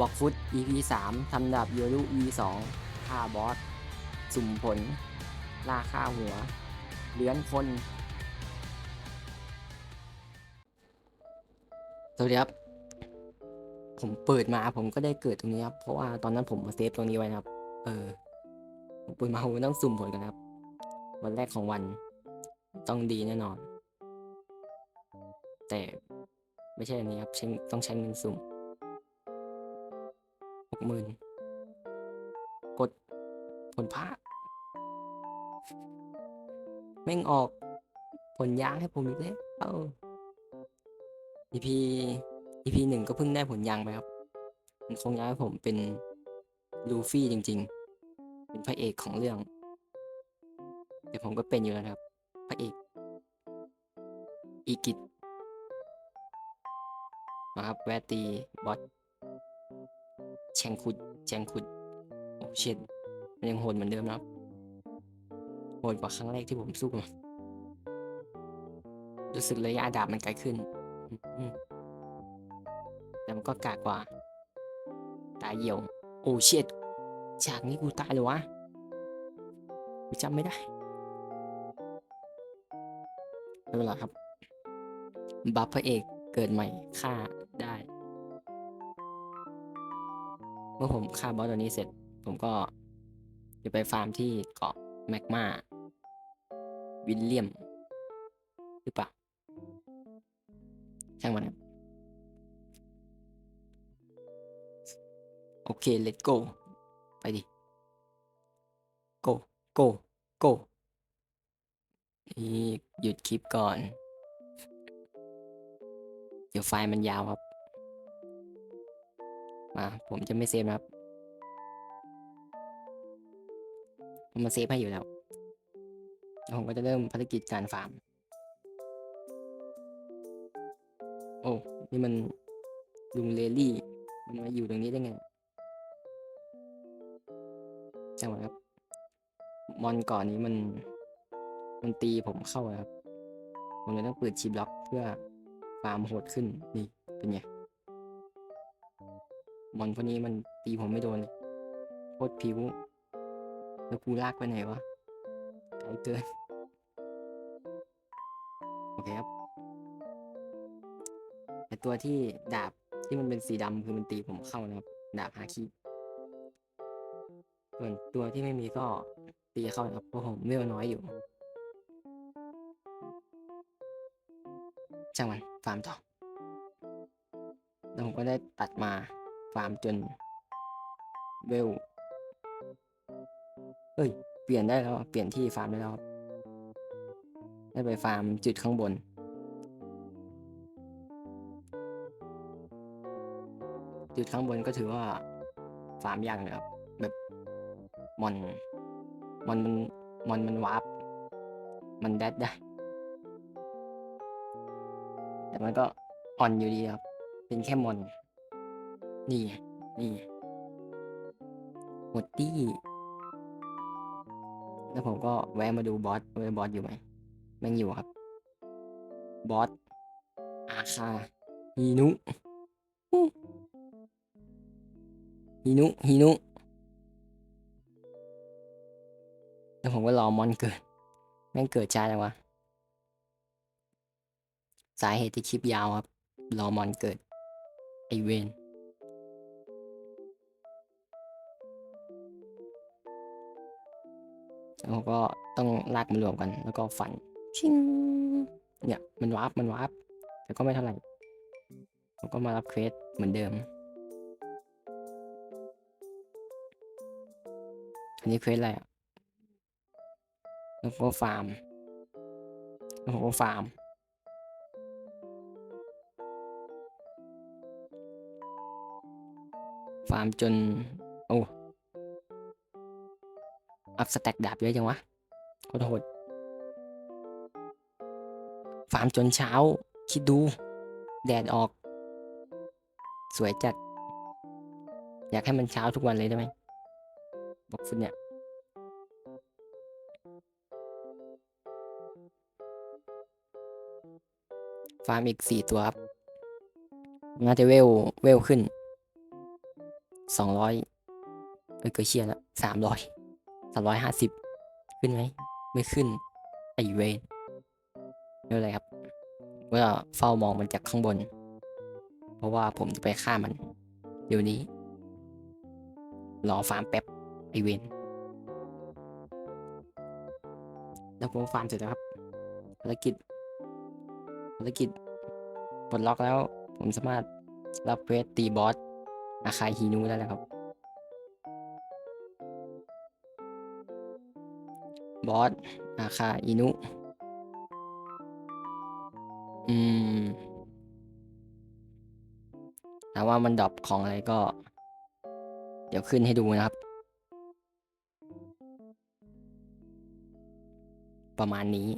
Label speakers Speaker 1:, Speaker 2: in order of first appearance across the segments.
Speaker 1: บอกฟุต EP 3ทำดาบโยรุ V2 ฆ่าบอส สุ่มผล ล่าฆ่าหัว เลื้อนคน สวัสดีครับ ผมเปิดมาผมก็ได้เกิดตรงนี้ครับ เพราะว่าตอนนั้นผมมาเซฟตรงนี้ไว้นะครับ เออผมเปิดมาผมต้องสุ่มผลกันครับ วันแรกของวัน ต้องดีแน่นอน แต่ไม่ใช่อันนี้ครับต้องใช้เงินสุ่ม กหมื่นกดผลพระแม่งออกผลยางให้ผมอีกแล้วเอ้า EP EP หนึ่งก็เพิ่งได้ผลยางไปครับ มันคงย้ายให้ผมเป็นลูฟี่จริง ๆ เป็นพระเอกของเรื่อง แต่ผมก็เป็นอยู่แล้วครับ พระเอก อีกิตมาครับแวตีบอส แชงคุดแชงคุดโอ้เชิดมันยังโหดเหมือนเดิมนะครับโหดกว่าครั้งแรกที่ผมสู้มันรู้สึกระยะดาบมันไกลขึ้น แต่มันก็กากกว่า ตายเหี่ยว โอ้เชิดฉากนี้กูตายเลยวะ กูจำไม่ได้ไม่เป็นไรครับ บัฟพระเอกเกิดใหม่ฆ่าได้ เมื่อผมฆ่าบอสตัวนี้เสร็จ ผมก็จะไปฟาร์มที่เกาะแมกมาวิลเลียม หรือเปล่า ช่างมันครับโอเค let's go ไปดิ go go go นี่หยุดคลิปก่อน เดี๋ยวไฟล์มันยาวครับ มาผมจะไม่เซฟนะครับผมมาเซฟให้อยู่แล้วผมก็จะเริ่มภารกิจการฟาร์ม โอ้ นี่มันลุงเลลี่ มันมาอยู่ตรงนี้ได้ไงจังหวะครับ มอนก่อนนี้มัน มันตีผมเข้าครับ ผมเลยต้องเปิดชีบล็อกเพื่อฟาร์มโหดขึ้น นี่ เป็นไง มอนพวกนี้มันตีผมไม่โดนเลยโคตรผิว แล้วกูลากไปไหนวะไกลเกินโอเคครับแต่ตัวที่ดาบที่มันเป็นสีดำคือมันตีผมเข้านะครับ ดาบฮาคิส่วนตัวที่ไม่มีก็ตีเข้านะครับเพราะผมเวลน้อยอยู่ช่างมันฟาร์มต่อแล้วผมก็ได้ตัดมา ฟาร์มจนเวลเอ้ย เปลี่ยนได้แล้ว เปลี่ยนที่ฟาร์มได้แล้ว ได้ไปฟาร์มจุดข้างบน จุดข้างบนก็ถือว่า ฟาร์มยากเลยครับ แบบมอนมอนมันมอนมันวาร์ปมันแดดได้ แต่มันก็อ่อนอยู่ดีครับ เป็นแค่มอน นี่ไงนี่ไงหมดที่แล้วผมก็แวะมาดูบอสว่าบอสอยู่ไหมแม่งอยู่ครับ บอสอาคาฮีนุฮีนุฮีนุแล้วผมก็รอมอนเกิด แม่งเกิดช้าจังวะ สาเหตุที่คลิปยาวครับ รอมอนเกิด ไอเวน แล้วก็ต้องลากมันรวมกัน แล้วก็ฝันชิงเนี่ยมันวาร์ปมันวาร์ปแต่ก็ไม่เท่าไหร่ผมก็มารับเควสเหมือนเดิม อันนี้เควสอะไรอะแล้วก็ฟาร์มแล้วผมก็ฟาร์มฟาร์มจน โอ้ อัพสแต็กดาบเยอะจังวะโคตรโหดฟาร์มจนเช้า คิดดู แดดออก สวยจัด อยากให้มันเช้าทุกวันเลยได้ไหมบอกฟุตเนี่ยฟาร์มอีกสี่ตัวครับน่าจะเวลเวลขึ้นสองร้อยเอ้ยเกยเชียแล้วสามร้อย สามร้อยห้าสิบขึ้นไหมไม่ขึ้นไอเวนไม่เป็นไรครับก็เฝ้ามองมันจากข้างบน เพราะว่าผมจะไปฆ่ามัน เดี๋ยวนี้ รอฟาร์มแป๊บไอเวนแล้วผมฟาร์มเสร็จแล้วครับภารกิจภารกิจปลดล็อกแล้ว ผมสามารถรับเวสตีบอสอาคายฮีนูได้แล้วครับ บอสอาคาอินุ อืมถามว่ามันดรอปของอะไรก็ เดี๋ยวขึ้นให้ดูนะครับ ประมาณนี้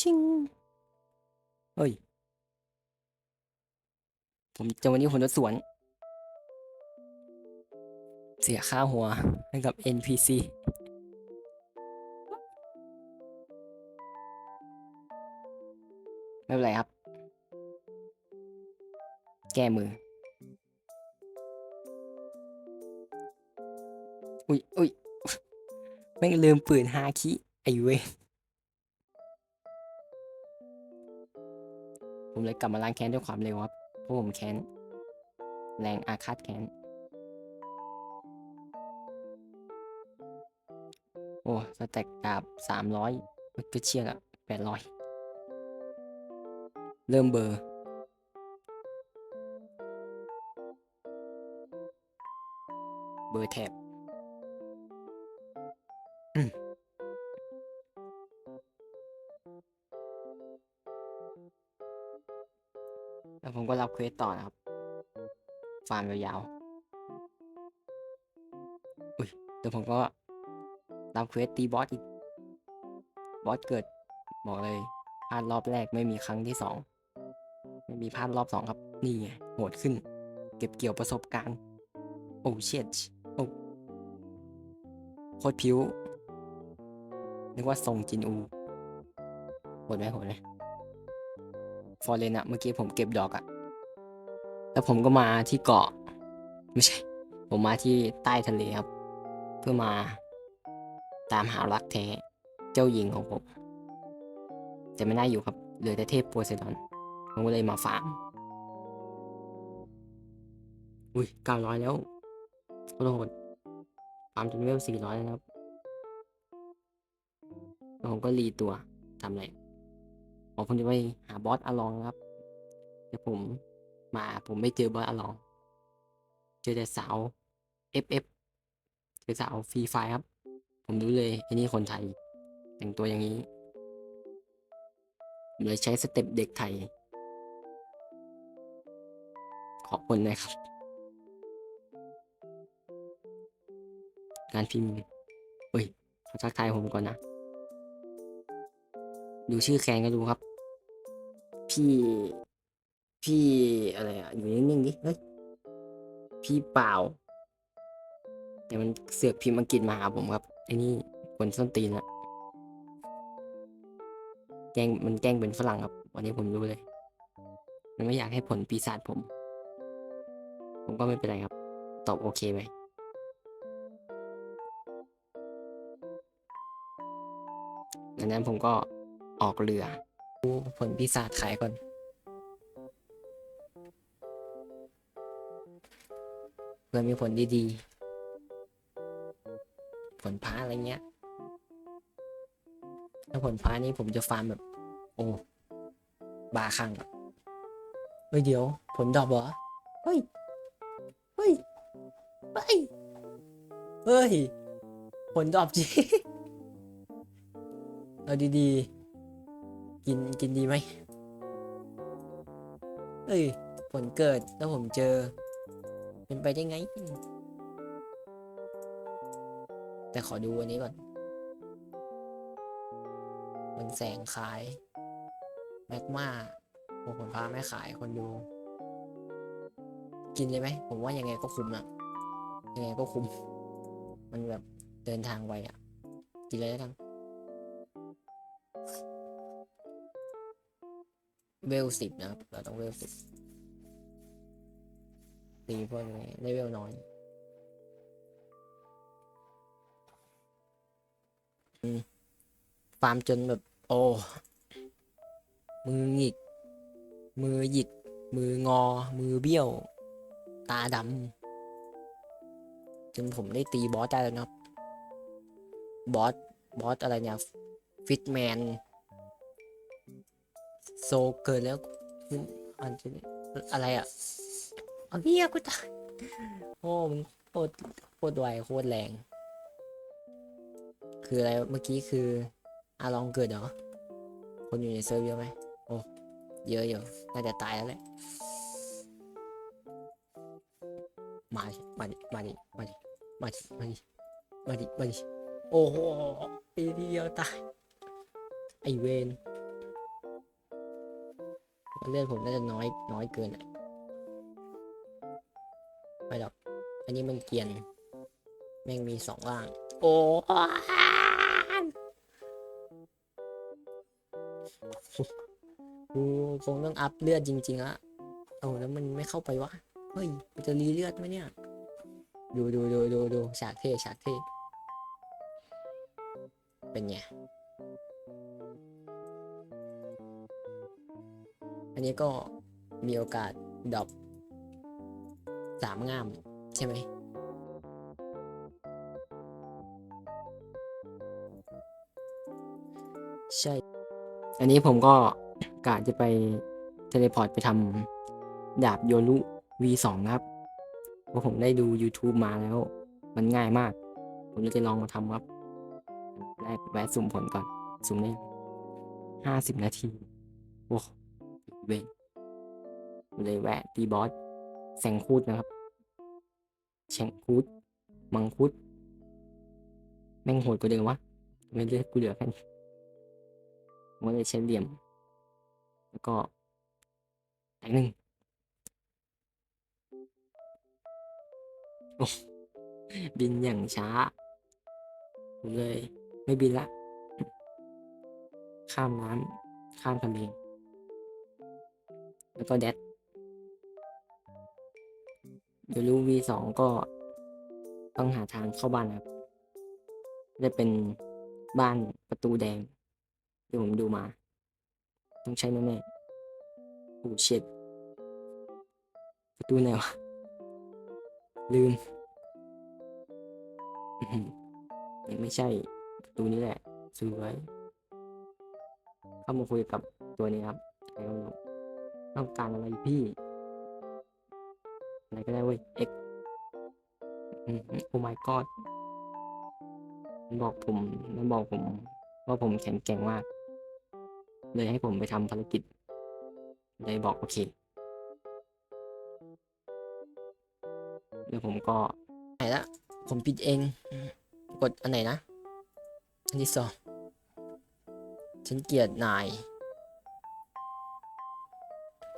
Speaker 1: ชิงเฮ้ย ผมจะวันนี้ผมจะสวนเสียค่าหัวให้กับ NPC ไม่เป็นไรครับ แก้มือ อุ้ยอุ้ยแม่ลืมปืนฮาคิไอเวนผมเลยกลับมาล้างแค้นด้วยความเร็วครับ เพราะผมแค้น แรงอาฆาตแค้น อ้สแต็กดาบสามร้อยก็เชียร์ละแปดร้อยเริ่มเบอร์เบอร์แท็บแล้วผมก็รับเควสต่อนะครับ ฟาร์มยาวๆ อุ้ยเดี๋ยวผมก็ รับเควสตีบอสอีก บอสเกิด บอกเลยพลาดรอบแรกไม่มีครั้งที่สองไม่มีพลาดรอบสองครับ นี่ไงโหดขึ้น เก็บเกี่ยวประสบการณ์ โอ้เชียโอ้โคตรผิวนึกว่าทรงจินอูโหดไหมโหดไหมฟอร์เรนอะเมื่อกี้ผมเก็บดอกอะแล้วผมก็มาที่เกาะ ไม่ใช่ ผมมาที่ใต้ทะเลครับ เพื่อมา ตามหารักแท้ เจ้าหญิงของผม แต่ไม่น่าอยู่ครับ เหลือแต่เทพโพไซดอนผมก็เลยมาฟาร์มอุ้ยเก้าร้อยแล้วโคตรโหดฟาร์มจนเวลสี่ร้อยแล้วครับแล้วผมก็รีตัวทำอะไรผมผมจะไปหาบอสอลองครับแต่ผมมาผมไม่เจอบอสอลอง เจอแต่สาว FF เจอสาวฟรีไฟครับ ผมรู้เลยไอ้นี่คนไทย แต่งตัวอย่างนี้ผมเลยใช้สเต็ปเด็กไทย ขอบคุณนะครับ การพิมพ์เฮ้ยขอทักทายผมก่อนนะ ดูชื่อแคนก็ดูครับ พี่ พี่อะไรอะ อยู่นิ่งๆดิเฮ้ยพี่เปล่า แต่มันเสือกพิมพ์อังกฤษมาหาผมครับ ไอ้นี่คนส้นตีนอะแกล้งมันแกล้งเป็นฝรั่งครับ วันนี้ผมรู้เลย มันไม่อยากให้ผลปีศาจผม ผมก็ไม่เป็นไรครับ ตอบโอเคไปดังนั้นผมก็ออกเรือดูผลปีศาจขายก่อน เพื่อมีผลดีๆ ลพ้าอะไรเงี้ย ถ้าผลพ้านี้ผมจะฟาร์มแบบ โอ้ บาคังเฮ้ยเดี๋ยว ผลดอกเหรอ เฮ้ย เฮ้ย เฮ้ย เฮ้ย ผลดอกจริงเอาดีๆ กินกินดีไหมเอ้ย ผลเกิดแล้วผมเจอ เป็นไปได้ไง แต่ขอดูอันนี้ก่อน มันแสงขาย แมกมาโอ้ผลพาไม่ขายคนดู กินเลยไหม ผมว่ายังไงก็คุ้มนะยังไงก็คุ้ม มันแบบเดินทางไวอะกินเลยแล้วกันเวลสิบนะครับ เราต้องเวลสิบตีพวกนี้เลเวลน้อย ฟาร์มจนแบบ โอ้มือหงิก มือหยิก มืองอ มือเบี้ยว ตาดำจนผมได้ตีบอสได้แล้วนะบอส บอสอะไรเนี่ย ฟิตแมน โซเกินแล้วอันจะอะไรอะเอาเฮียกูตายโอ้มันโคตรโคตรไวโคตรแรง คืออะไรเมื่อกี้คืออาลองเกิดเหรอ คนอยู่ในเซิร์ฟเยอะไหมโอ้เยอะอยู่น่าจะตายแล้วแหละมาดิมาดิมาดิมาดิมาดิมาดิมาดิมาดิโอ้โหปีเดียวตายไอเวนเลือดผมน่าจะน้อยน้อยเกินอะไม่หรอกอันนี้มันเกียน แม่งมีสองล่าง โอ้ กูคงต้องอัพเลือดจริงๆละโอ้แล้วมันไม่เข้าไปวะ เฮ้ยมันจะรีเลือดไหมเนี่ย ดูดูดูดูดูฉากเท่ฉากเท่เป็นไง อันนี้ก็มีโอกาสดรอปสามงามใช่ไหมใช่ อันนี้ผมก็ กะจะไปเทเลพอร์ตไปทำดาบโยรุ V2 ครับเพราะผมได้ดู YouTube มาแล้ว มันง่ายมาก ผมเลยจะลองมาทำครับ แรกแวะสุ่มผลก่อน สุ่มได้ห้าสิบนาที โอ้เวนเลยแวะตีบอสแสงคูดนะครับแฉงคูด มังคุด แม่งโหดกว่าเดิมวะ ไม่เลือกกูเหลือแค่นี้มก็เลยใช้เหลี่ยม แล้วก็แตงหนึ่งบินอย่างช้าผมเลย ไม่บินละ ข้ามน้ำข้ามทะเลแล้วก็แดดเดี๋ยวรู้ V2 ก็ต้องหาทางเข้าบ้านครับ ได้เป็นบ้านประตูแดงที่ผมดูมา ต้องใช้แน่ๆโอ้เช็ดประตูไหนวะ ลืมไม่ใช่ประตูนี้แหละสวยเข้ามาคุยกับตัวนี้ครับแล้วต้องการอะไรพี่อะไรก็ได้เว้ย X อืมโอ้ my god มันบอกผม มันบอกผม ว่าผมแข็งแกร่งมาก เลยให้ผมไปทำภารกิจ เลยบอกโอเคแล้วผมก็ไหนละผมปิดเอง กดอันไหนนะ อันที่สองฉันเกลียดนาย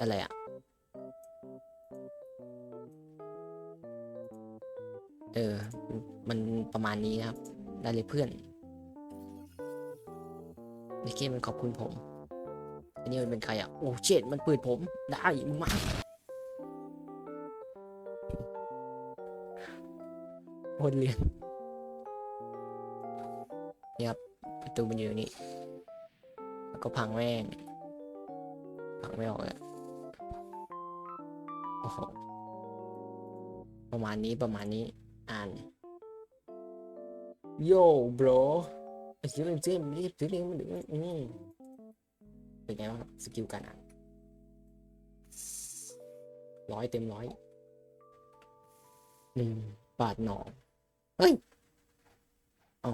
Speaker 1: อะไรอะเออ มันประมาณนี้นะครับ ได้เลยเพื่อนในเกมมันขอบคุณผม อันนี้มันเป็นใครอะ โอ้เจ็ดมันเปิดผม ได้มึงมาคตรเรียนนี่ครับประตูมันอยู่นี่ แล้วก็พังแม่ง พังไม่ออกเลยโอ้โหประมาณนี้ประมาณนี้ อ่าน โย่ bro ไอ้เสียงเสียงรีบซื้อเรียงมันดึงอืม เป็นไงบ้างครับสกิลการอ่านร้อยเต็มร้อยหนึ่งบาทหนอเฮ้ยเอา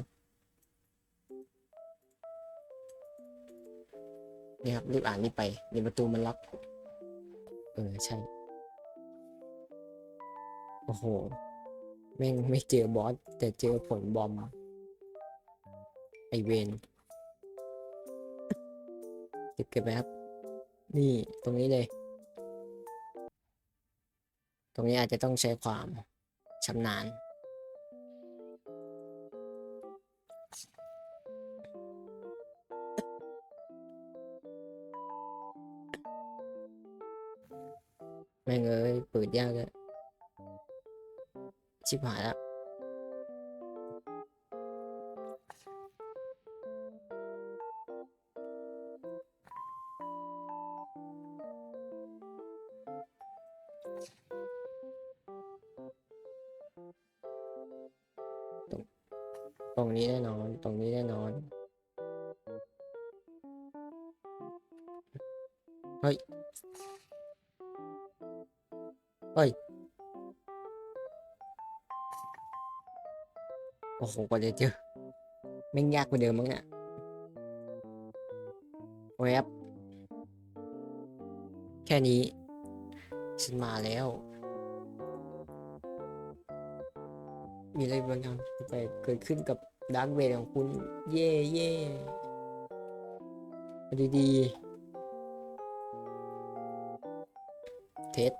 Speaker 1: เนี่ยครับรีบอ่านรีบไปเดี๋ยวประตูมันล็อกเออใช่ โอ้โห แม่งไม่เจอบอส แต่เจอผลบอม ไอเวน เก็บเก็บไปครับ นี่ตรงนี้เลย ตรงนี้อาจจะต้องใช้ความชำนาญแม่งเอ้ยเปิดยากเลยชิบหายแล้ว งนี้แน่นอน เฮ้ย เฮ้ย โอ้โหกว่าจะเจอแม่งยากกว่าเดิมมั้งเนี่ยแวบแค่นี้ ฉันมาแล้ว มีอะไรบางอย่างไปเกิดขึ้นกับ ดาร์กเวทของคุณ เย่เย่เอาดีเทส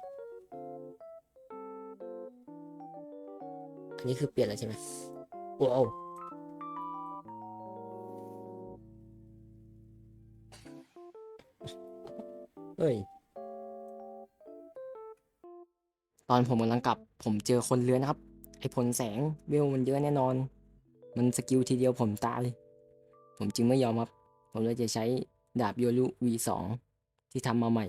Speaker 1: อันนี้คือเปลี่ยนแล้วใช่ไหมว้าวเฮ้ย ตอนผมกำลังกลับ ผมเจอคนเรือนนะครับ ไอ้ผลแสงเวลมันเยอะแน่นอน มันสกิลทีเดียวผมตายเลย ผมจึงไม่ยอมครับ ผมเลยจะใช้ดาบโยรุ V2 ที่ทำมาใหม่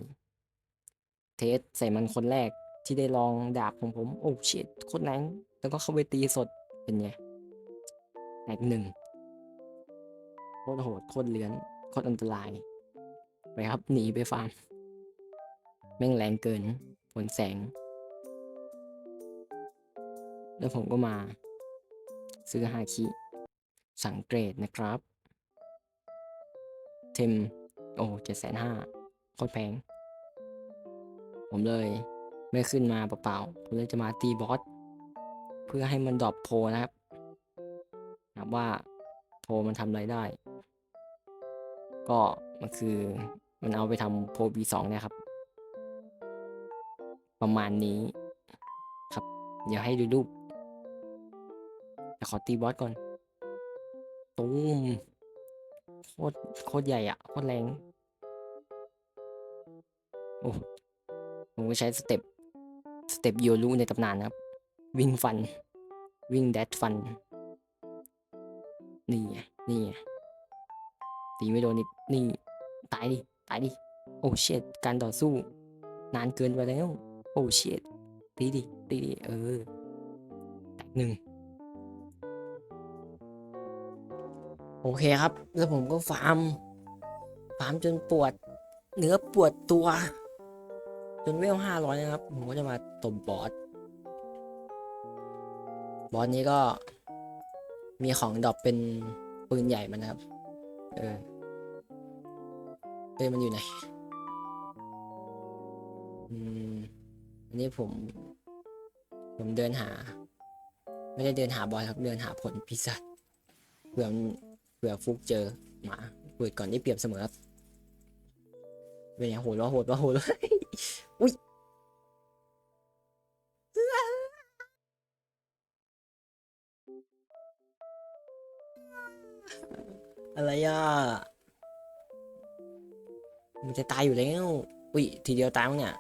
Speaker 1: เทสใส่มันคนแรกที่ได้ลองดาบของผม โอ้ชิตโคตรแรงแล้วก็เข้าไปตีสดเป็นไงแตกหนึ่งโคตรโหดโคตรเลื้อนโคตรอันตราย ไปครับหนีไปฟาร์ม แม่งแรงเกินผลแสง แล้วผมก็มา ซื้อฮาคิ สังเกรดนะครับ เทม โอ้เจ็ดแสนห้าโคตรแพง ผมเลยไม่ขึ้นมาเปล่าๆผมเลยจะมาตีบอส เพื่อให้มันดรอปโพลนะครับนับว่าโพลมันทำอะไรได้ ก็มันคือมันเอาไปทำโพล B2 เนี่ยครับ ประมาณนี้ครับ เดี๋ยวให้ดูรูป แต่ขอตีบอสก่อนตูมโคตรโคตรใหญ่อะโคตรแรงโอ้ผมก็ใช้สเต็ปสเต็ปโยรูในตำนานนะครับ วิ่งฟัน วิ่งแดดฟัน นี่ไงนี่ไงตีไม่โดนอีกนี่ ตายดิ ตายดิ โอ้เชิดการต่อสู้ นานเกินไปแล้ว โอ้เชิดตีดิ ตีดิ เออแตกหนึ่ง โอเคครับ แล้วผมก็ฟาร์ม ฟาร์มจนปวด เนื้อปวดตัว จนเวลห้าร้อยนะครับ ผมก็จะมาตบบอส บอสนี้ก็มีของดรอปเป็นปืนใหญ่มันนะครับ เออเอ้ยมันอยู่ไหน อืม อันนี้ผม ผมเดินหา ไม่ได้เดินหาบอสครับ เดินหาผลพิศาเผื่อม เผื่อฟุกเจอหมาเปิดก่อนได้เปรียบเสมอครับเป็นไงโหดวะโหดวะโหดวะอุ้ยอะไรอะมันจะตายอยู่แล้วอุ้ยทีเดียวตายมั้งเนี่ย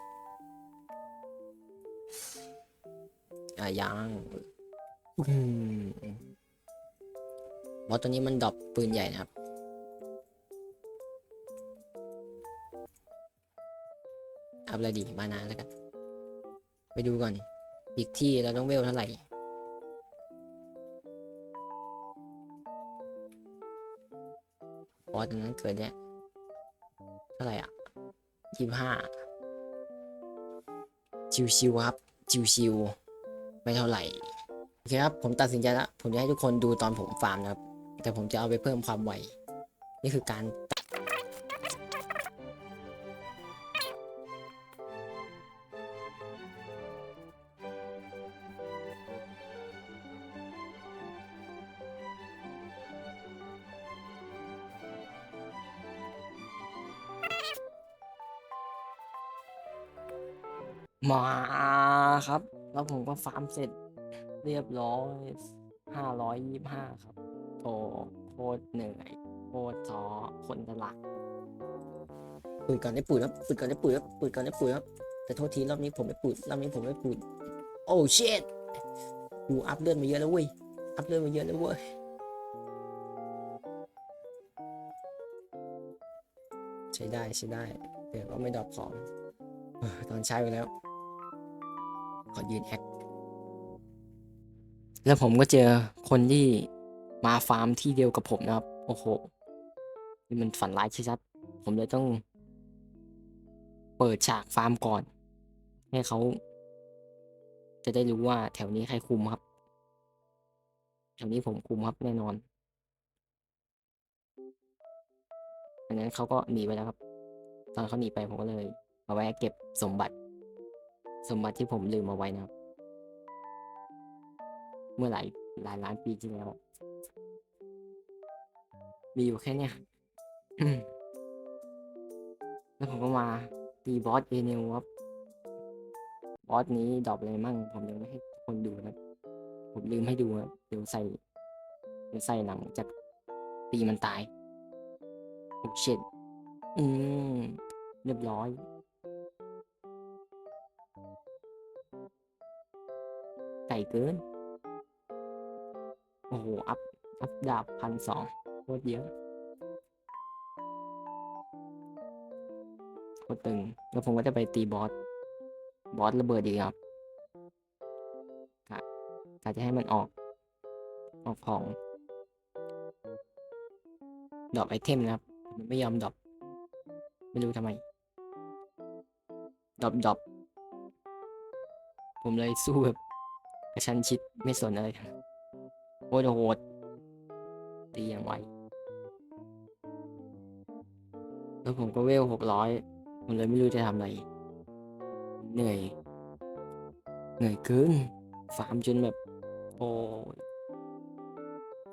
Speaker 1: อะยังอืม บอสตัวนี้มันดรอปปืนใหญ่นะครับ อัพอะไรดีมานาแล้วกัน ไปดูก่อน อีกที่เราต้องเวลเท่าไหร่บอสตัวนั้นเกิดเนี่ยเท่าไหร่อะยี่ห้าชิวๆครับชิวๆไม่เท่าไหร่โอเคครับ ผมตัดสินใจแล้ว ผมจะให้ทุกคนดูตอนผมฟาร์มนะครับ แต่ผมจะเอาไปเพิ่มความไว นี่คือการมาครับ แล้วผมก็ฟาร์มเสร็จเรียบร้อยห้าร้อยยี่ห้าครับ โอ้โคตรเหนื่อยโคตรท้อคนตลาดปืนก่อนได้ปุ๋ยครับปืนก่อนได้ปุ๋ยครับปืนก่อนได้ปุ๋ยครับแต่โทษทีรอบนี้ผมไม่ปุ๋ยรอบนี้ผมไม่ปุ๋ยโอ้เชิดกูอัพเลือดมาเยอะแล้วเว้ยอัพเลือดมาเยอะแล้วเว้ยใช้ได้ใช้ได้เดี๋ยวก็ไม่ดรอปของตอนใช้ไปแล้ว ขอยืนแอคแล้วผมก็เจอคนที่ มาฟาร์มที่เดียวกับผมนะครับ โอ้โห นี่มันฝันร้ายชัดๆผมเลยต้อง เปิดฉากฟาร์มก่อน ให้เขาจะได้รู้ว่าแถวนี้ใครคุมครับ แถวนี้ผมคุมครับแน่นอนอันนั้นเขาก็หนีไปแล้วครับ ตอนเขาหนีไปผมก็เลยมาแวะเก็บสมบัติ สมบัติที่ผมลืมเอาไว้นะครับ เมื่อหลายหลายล้านปีที่แล้ว มีอยู่แค่เนี้ยแล้วผมก็มาตีบอสเอเนลครับ บอสนี้ดรอปอะไรมั่ง ผมยังไม่ให้คนดูนะ ผมลืมให้ดูนะเดี๋ยวใส่ เดี๋ยวใส่หลังจากตีมันตายโอ้เช็ดอืม เรียบร้อยไก่เกิน อ้โห อัพ อัพดาบพันสองโคตรเยอะโคตรตึง แล้วผมก็จะไปตีบอส บอสระเบิดอีกครับกะกะจะให้มันออก ออกของ ดรอปไอเทมนะครับ มันไม่ยอมดรอปไม่รู้ทำไมดรอปดรอปผมเลยสู้แบบกระชั้นชิดไม่สนอะไรทั้ง โคตรโหดตีอย่างไวแล้วผมก็เวลหกร้อยผมเลยไม่รู้จะทำอะไร เหนื่อย เหนื่อยเกินฟาร์มจนแบบ โอ้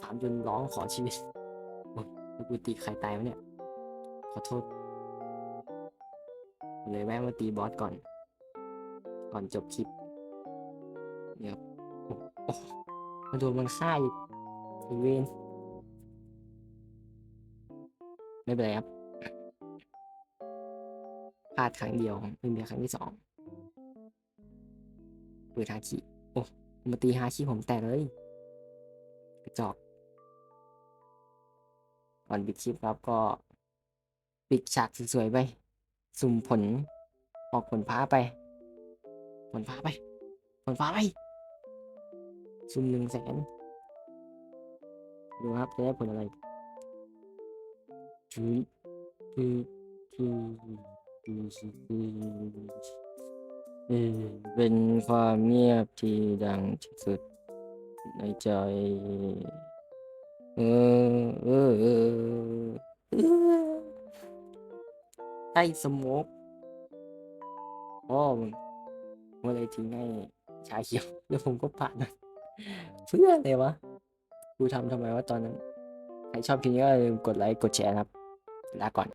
Speaker 1: ฟาร์มจนร้องขอชีวิตโอ้ยกูตีใครตายวะเนี่ย ขอโทษ เลยแวะมาตีบอสก่อน ก่อนจบคลิปเนี่ยโอ้ มาโดนมันฆ่าอีกอีเวนไม่เป็นไรครับพลาดครั้งเดียวไม่มีครั้งที่สองเปิดฮาคิโอ้มาตีฮาคิผมแตกเลยกระจอกก่อนปิดคลิปครับก็ปิดฉากสวยๆไปสุ่มผลออกผลฟ้าไป ผลฟ้าไป ผลฟ้าไป สุ่มหนึ่งแสนดูครับจะได้ผลอะไรจุดจุดจุดจุดจุดเออเป็นความเงียบที่ดังที่สุดในใจ เออเออเออไอ้สโมกอ๋อมันมันเลยทิ้งให้ชาเขียวแล้วผมก็ผ่านนะ เพื่ออะไรวะ กูทำทำไมวะตอนนั้น ใครชอบคลิปนี้ก็อย่าลืมกดไลค์ กดแชร์นะครับ ลาก่อน